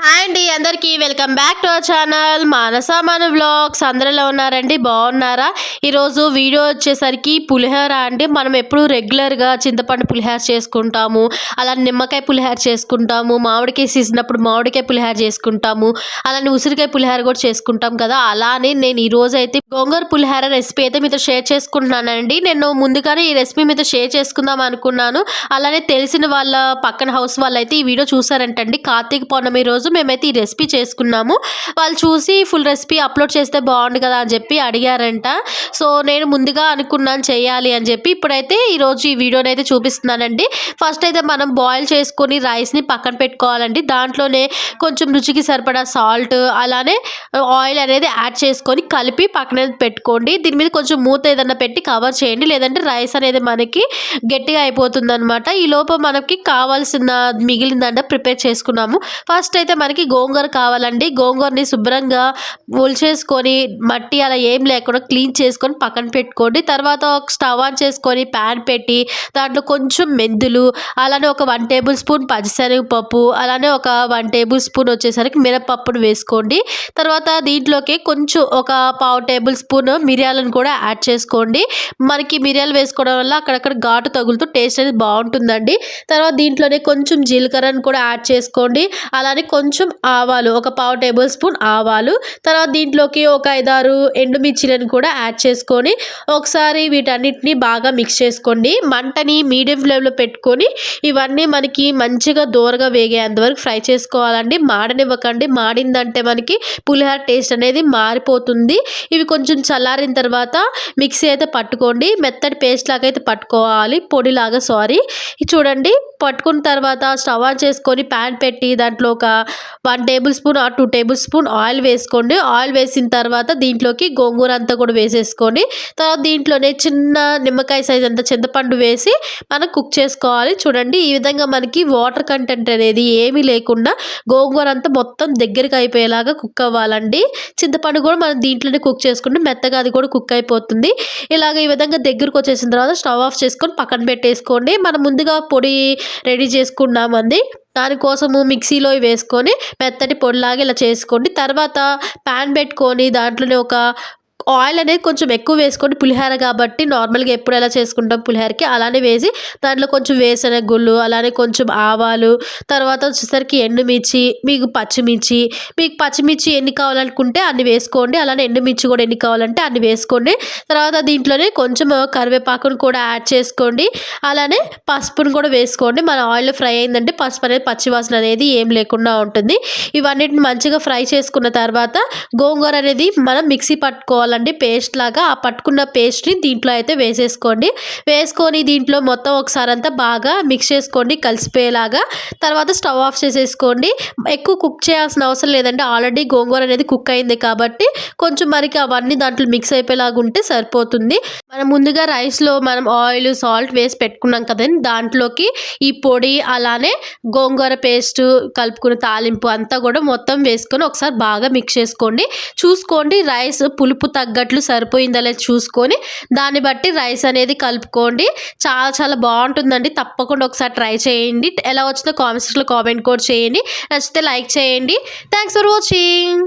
Hi అండి అందరికీ welcome back to our channel Manasa మన వ్లాగ్స్. అందరిలో ఉన్నారండి బాగున్నారా? ఈరోజు వీడియో వచ్చేసరికి పులిహోర అండి. మనం ఎప్పుడు రెగ్యులర్గా చింతపండు పులిహోర చేసుకుంటాము అలా నిమ్మకాయ పులిహోర చేసుకుంటాము మామిడికాయ సీసినప్పుడు మామిడికాయ పులిహోర చేసుకుంటాము అలానే ఉసిరికాయ పులిహోర కూడా చేసుకుంటాం కదా. అలానే నేను ఈరోజు అయితే గోంగూర పులిహోర రెసిపీ అయితే మీతో షేర్ చేసుకుంటున్నానండి. నేను ముందుగానే ఈ రెసిపీ మీతో షేర్ చేసుకుందాం అనుకున్నాను. అలానే తెలిసిన వాళ్ళ పక్కన హౌస్ వాళ్ళు అయితే ఈ వీడియో చూసారంటండి. కార్తీక పౌర్ణమి రోజు మేమైతే ఈ రెసిపీ చేసుకున్నాము. వాళ్ళు చూసి ఫుల్ రెసిపీ అప్లోడ్ చేస్తే బాగుండు కదా అని చెప్పి అడిగారంట. సో నేను ముందుగా అనుకున్నాను చేయాలి అని చెప్పి ఇప్పుడైతే ఈరోజు ఈ వీడియోని అయితే చూపిస్తున్నానండి. ఫస్ట్ అయితే మనం బాయిల్ చేసుకొని రైస్ని పక్కన పెట్టుకోవాలండి. దాంట్లోనే కొంచెం రుచికి సరిపడా సాల్ట్ అలానే ఆయిల్ అనేది యాడ్ చేసుకొని కలిపి పక్కన పెట్టుకోండి. దీని మీద కొంచెం మూత ఏదన్నా పెట్టి కవర్ చేయండి. లేదంటే రైస్ అనేది మనకి గట్టిగా అయిపోతుంది అనమాట ఈ లోపు మనకి కావాల్సిన మిగిలిందంటే ప్రిపేర్ చేసుకున్నాము. ఫస్ట్ అయితే మనకి గోంగూర కావాలండి. గోంగూరని శుభ్రంగా ఉల్చేసుకొని మట్టి అలా ఏం లేకుండా క్లీన్ చేసుకొని పక్కన పెట్టుకోండి. తర్వాత ఒక స్టవ్ ఆన్ చేసుకొని ప్యాన్ పెట్టి దాంట్లో కొంచెం మెంతులు అలానే ఒక వన్ టేబుల్ స్పూన్ పచ్చిశనగపప్పు అలానే ఒక వన్ టేబుల్ స్పూన్ వచ్చేసరికి మినపప్పును వేసుకోండి. తర్వాత దీంట్లోకి కొంచెం ఒక పావు టేబుల్ స్పూన్ మిరియాలను కూడా యాడ్ చేసుకోండి. మనకి మిరియాలు వేసుకోవడం వల్ల అక్కడక్కడ ఘాటు తగులుతూ టేస్ట్ అనేది బాగుంటుందండి. తర్వాత దీంట్లోనే కొంచెం జీలకర్రను కూడా యాడ్ చేసుకోండి. అలానే కొంచెం కొంచెం ఆవాలు ఒక పావు టేబుల్ స్పూన్ ఆవాలు తర్వాత దీంట్లోకి ఒక ఐదారు ఎండుమిర్చిలను కూడా యాడ్ చేసుకొని ఒకసారి వీటన్నిటిని బాగా మిక్స్ చేసుకోండి. మంటని మీడియం ఫ్లేమ్లో పెట్టుకొని ఇవన్నీ మనకి మంచిగా దూరగా వేగేంత వరకు ఫ్రై చేసుకోవాలండి. మాడనివ్వకండి. మాడిందంటే మనకి పులిహోర టేస్ట్ అనేది మారిపోతుంది. ఇవి కొంచెం చల్లారిన తర్వాత మిక్సీ అయితే పట్టుకోండి. మెత్తటి పేస్ట్ లాగా అయితే పట్టుకోవాలి. పొడిలాగా సారీ చూడండి పట్టుకున్న తర్వాత స్టవ్ ఆన్ చేసుకొని ప్యాన్ పెట్టి దాంట్లో ఒక one tablespoon or two tablespoon oil వేసుకోండి. ఆయిల్ వేసిన తర్వాత దీంట్లోకి గోంగూర అంతా కూడా వేసేసుకోండి. తర్వాత దీంట్లోనే చిన్న నిమ్మకాయ సైజ్ అంత చింతపండు వేసి మనం కుక్ చేసుకోవాలి. చూడండి ఈ విధంగా మనకి వాటర్ కంటెంట్ అనేది ఏమీ లేకుండా గోంగూర అంతా మొత్తం దగ్గరికి అయిపోయేలాగా కుక్ అవ్వాలండి. చింతపండు కూడా మనం దీంట్లోనే కుక్ చేసుకుంటే మెత్తగా అది కూడా కుక్ అయిపోతుంది. ఇలాగ ఈ విధంగా దగ్గరకు వచ్చేసిన తర్వాత స్టవ్ ఆఫ్ చేసుకొని పక్కన పెట్టేసుకోండి. మనం ముందుగా పొడి రెడీ చేసుకున్నామండి. దానికోసము మిక్సీలో వేసుకొని మెత్తటి పొడిలాగా ఇలా చేసుకోండి. తర్వాత ప్యాన్ పెట్టుకొని దాంట్లోనే ఒక ఆయిల్ అనేది కొంచెం ఎక్కువ వేసుకోండి పులిహోర కాబట్టి నార్మల్గా ఎప్పుడు ఎలా చేసుకుంటాం పులిహోరకి అలానే వేసి దాంట్లో కొంచెం వేసిన గుళ్ళు అలానే కొంచెం ఆవాలు తర్వాత వచ్చేసరికి ఎండుమిర్చి మీకు పచ్చిమిర్చి మీకు పచ్చిమిర్చి ఎన్ని కావాలనుకుంటే అన్ని వేసుకోండి అలానే ఎండుమిర్చి కూడా ఎన్ని కావాలంటే అన్ని వేసుకోండి. తర్వాత దీంట్లోనే కొంచెం కరివేపాకును కూడా యాడ్ చేసుకోండి అలానే పసుపును కూడా వేసుకోండి. మన ఆయిల్ ఫ్రై అయిందంటే పసుపు అనేది పచ్చివాసన అనేది ఏం లేకుండా ఉంటుంది. ఇవన్నిటిని మంచిగా ఫ్రై చేసుకున్న తర్వాత గోంగూర అనేది మనం మిక్సీ పట్టుకోవాలి పట్టుకోవాలండి పేస్ట్ లాగా ఆ పట్టుకున్న పేస్ట్ని దీంట్లో అయితే వేసేసుకోండి. వేసుకొని దీంట్లో మొత్తం ఒకసారి అంతా బాగా మిక్స్ చేసుకోండి కలిసిపోయేలాగా. తర్వాత స్టవ్ ఆఫ్ చేసేసుకోండి. ఎక్కువ కుక్ చేయాల్సిన అవసరం లేదంటే ఆల్రెడీ గోంగూర అనేది కుక్ అయింది కాబట్టి కొంచెం మనకి అవన్నీ దాంట్లో మిక్స్ అయిపోయేలాగా ఉంటే సరిపోతుంది. మనం ముందుగా రైస్లో మనం ఆయిల్ సాల్ట్ వేసి పెట్టుకున్నాం కదండి. దాంట్లోకి ఈ పొడి అలానే గోంగూర పేస్ట్ కలుపుకున్న తాలింపు అంతా కూడా మొత్తం వేసుకొని ఒకసారి బాగా మిక్స్ చేసుకోండి. చూసుకోండి రైస్ పులుపు తగ్గట్లు సరిపోయిందా లేదా చూసుకొని దాన్ని బట్టి రైస్ అనేది కలుపుకోండి. చాలా చాలా బాగుంటుందండి. తప్పకుండా ఒకసారి ట్రై చేయండి. ఎలా వచ్చిందో కామెంట్స్లో కామెంట్ కూడా చేయండి. నచ్చితే లైక్ చేయండి. Thanks for watching.